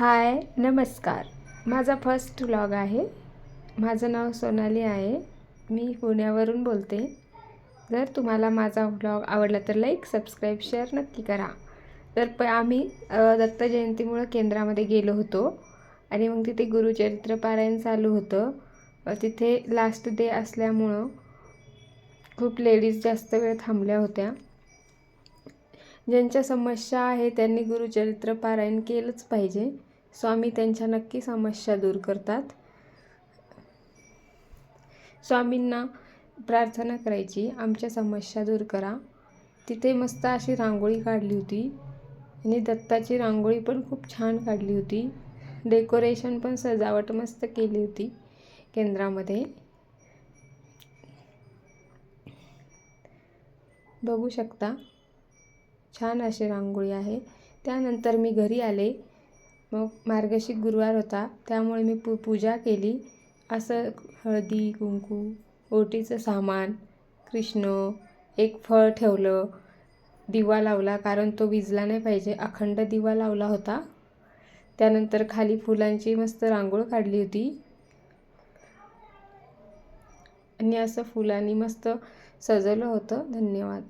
हाय नमस्कार. माझा first vlog आहे. माझं नाव सोनाली आहे. मी पुण्यावरून बोलते. जर तुम्हाला माझा व्लॉग आवडला तर लाईक सबस्क्राईब शेअर नक्की करा. तर प आम्ही दत्त जयंतीमुळं केंद्रामध्ये गेलो होतो. आणि मग तिथे गुरुचरित्र पारायण चालू होतं. तिथे लास्ट डे असल्यामुळं खूप लेडीज जास्त वेळ थांबल्या होत्या. ज्यांच्या समस्या आहे त्यांनी गुरुचरित्र पारायण केलंच पाहिजे. स्वामी त्यांच्या नक्की समस्या दूर करतात. स्वामींना प्रार्थना करायची आमच्या समस्या दूर करा. तिथे मस्त अशी रांगोळी काढली होती आणि दत्ताची रांगोळी पण खूप छान काढली होती. डेकोरेशन पण सजावट मस्त केली होती केंद्रामध्ये. बघू शकता छान अशी रांगोळी आहे. त्यानंतर मी घरी आले. मग मार्गशीर गुरुवार होता. त्यामुळे मी पू पूजा केली. असं हळदी कुंकू ओटीचं सामान कृष्ण एक फळ ठेवलं दिवा लावला. कारण तो विजला नाही पाहिजे. अखंड दिवा लावला होता. त्यानंतर खाली फुलांची मस्त रांगोळ काढली होती. आणि असं फुलांनी मस्त सजवलं होतं. धन्यवाद.